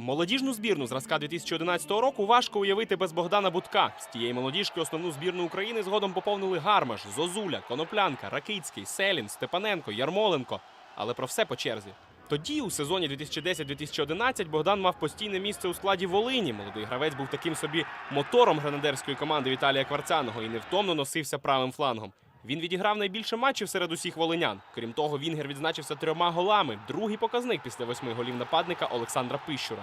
Молодіжну збірну зразка 2011 року важко уявити без Богдана Будка. З тієї молодіжки основну збірну України згодом поповнили Гармаш, Зозуля, Коноплянка, Ракицький, Селін, Степаненко, Ярмоленко. Але про все по черзі. Тоді, у сезоні 2010-2011, Богдан мав постійне місце у складі Волині. Молодий гравець був таким собі мотором гренадерської команди Віталія Кварцяного і невтомно носився правим флангом. Він відіграв найбільше матчів серед усіх волинян. Крім того, Вінгер відзначився трьома голами. Другий показник після восьми голів нападника Олександра Пищура.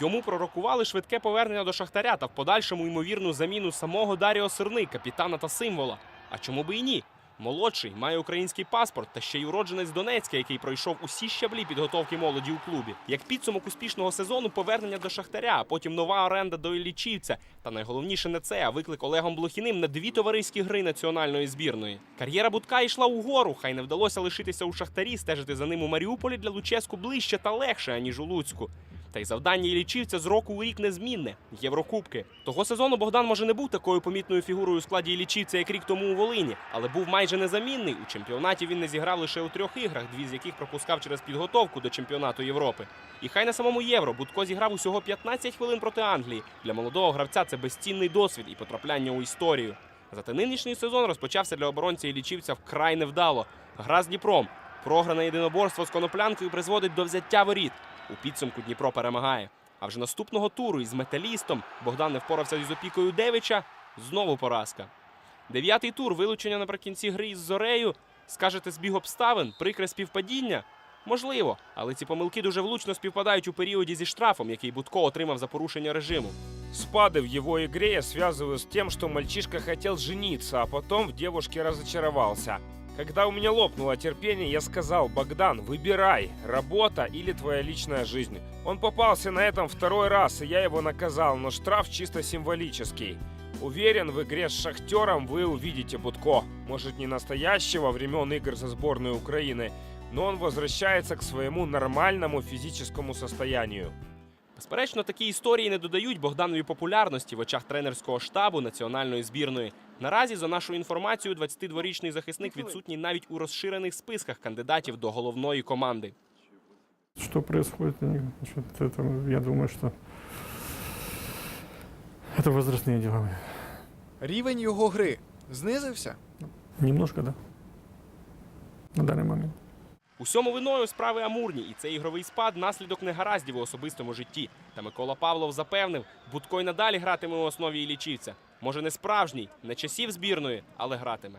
Йому пророкували швидке повернення до Шахтаря та в подальшому ймовірну заміну самого Даріо Сирни, капітана та символа. А чому би і ні? Молодший має український паспорт та ще й уродженець Донецька, який пройшов усі щаблі підготовки молоді у клубі. Як підсумок успішного сезону повернення до Шахтаря, а потім нова оренда до Іллічівця. Та найголовніше не це, а виклик Олегом Блохіним на дві товариські гри національної збірної. Кар'єра Будка йшла угору, хай не вдалося лишитися у Шахтарі, стежити за ним у Маріуполі для Луческу ближче та легше, аніж у Луцьку. Та й завдання Іллічівця з року у рік незмінне Єврокубки. Того сезону Богдан може не був такою помітною фігурою у складі Іллічівця, як рік тому у Волині, але був майже незамінний. У чемпіонаті він не зіграв лише у трьох іграх, дві з яких пропускав через підготовку до чемпіонату Європи. І хай на самому євро Будко зіграв усього 15 хвилин проти Англії. Для молодого гравця це безцінний досвід і потрапляння у історію. Зате нинішній сезон розпочався для оборонця Іллічівця вкрай невдало. Гра з Дніпром. Програне єдиноборство з коноплянкою призводить до взяття воріт. У підсумку Дніпро перемагає. А вже наступного туру із металістом Богдан не впорався із опікою Девича. Знову поразка. Дев'ятий тур вилучення наприкінці гри із зорею. Скажете, збіг обставин, прикре співпадіння? Можливо, але ці помилки дуже влучно співпадають у періоді зі штрафом, який Будко отримав за порушення режиму. Спады в его игре я связываю с тем, что мальчишка хотел жениться, а потом в девушке разочаровался. Когда у меня лопнуло терпение, я сказал, Богдан, выбирай, работа или твоя личная жизнь. Он попался на этом второй раз, и я его наказал, но штраф чисто символический. Уверен, в игре с Шахтером вы увидите Будко. Может, не настоящего времен игр за сборную Украины, но он возвращается к своему нормальному физическому состоянию. Безперечно, такі історії не додають Богданові популярності в очах тренерського штабу національної збірної. Наразі, за нашою інформацією, 22-річний захисник відсутній навіть у розширених списках кандидатів до головної команди. Что происходит у них? Значит, это, я думаю, что это возрастные дела. Рівень його гри знизився. Немножко, да. На данный момент. Усьому виною справи амурні, і цей ігровий спад наслідок негараздів у особистому житті. Та Микола Павлов запевнив, Будко й надалі гратиме у основі Ілічівця. Може, не справжній, не часів збірної, але гратиме.